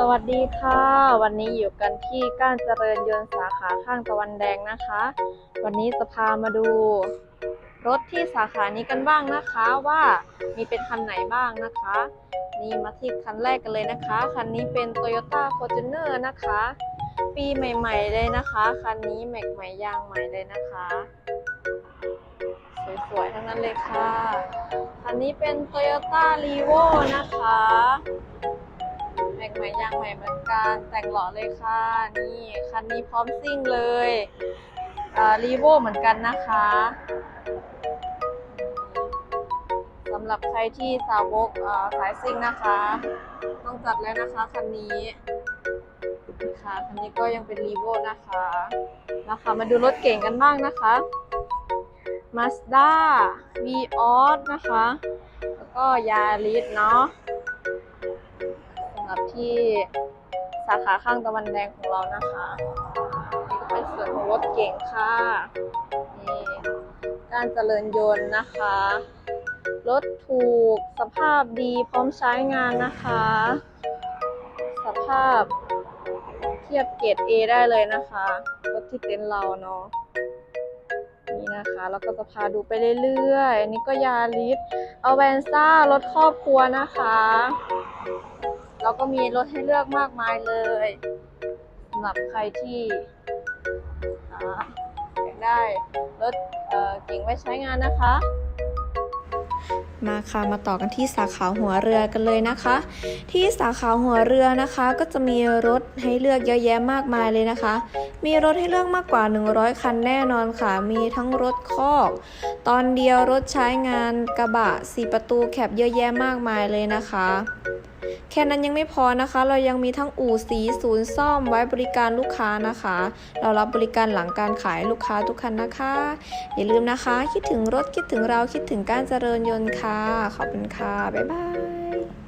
สวัสดีค่ะ วันนี้อยู่กันที่ก้านเจริญยนต์สาขาข้างตะวันแดงนะคะ วันนี้จะพามาดู รถที่สาขานี้กันบ้างนะคะว่ามีเป็นคันไหนบ้างนะคะ นี่มาที่คันแรกกันเลยนะคะ คันนี้เป็น Toyota Fortuner นะคะ ปีใหม่ ๆ เลยนะคะ คันนี้แม็กใหม่ยางใหม่เลยนะคะสวยๆทั้งนั้นเลยค่ะคันนี้เป็น Toyota r e v o นะคะ แม็กใหม่ยางใหม่เหมือนกัน แต่งหล่อเลยค่ะ นี่คันนี้พร้อมซิ่งเลยรีโวเหมือนกันนะคะสำหรับใครที่สาวกสายซิ่งนะคะ ต้องจัดแล้วนะคะคันนี้นะค่ะคันนี้ก็ยังเป็นรีโวนะคะนะคะมาดูรถเก่งกันบ้างนะคะ Mazda v ีออสนะคะ แล้วก็ยาริสเนาะ รับที่สาขาข้างตะวันแดงของเรานะคะนี่ก็เป็นส่วนของรถเก่งค่ะนี่การเจริญยนต์นะคะ รถถูกสภาพดีพร้อมใช้งานนะคะ สภาพเทียบเกรด A ได้เลยนะคะ รถที่เต็นท์เราเนาะนี่นะคะแล้วก็จะพาดูไปเรื่อยๆ อันนี้ก็ยาริสเอาแวนซ่ารถครอบครัวนะคะ แล้วก็มีรถให้เลือกมากมายเลยสำหรับใครที่อ่าอยากได้รถเอ่อเก่งไว้ใช้งานนะคะมาค่ะมาต่อกันที่สาขาหัวเรือกันเลยนะคะ ที่สาขาหัวเรือนะคะ ก็จะมีรถให้เลือกเยอะแยะมากมายเลยนะคะ มีรถให้เลือกมากกว่า 100 คันแน่นอนค่ะ มีทั้งรถคอก ตอนเดียวรถใช้งานกระบะ 4 ประตูแคบเยอะแยะมากมายเลยนะคะ แค่นั้นยังไม่พอนะคะ เรายังมีทั้งอู่สีศูนย์ซ่อมไว้บริการลูกค้านะคะ เรารับบริการหลังการขายลูกค้าทุกคันนะคะ อย่าลืมนะคะ คิดถึงรถคิดถึงเราคิดถึงการเจริญยนต์ค่ะ ขอบคุณค่ะ บ๊ายบาย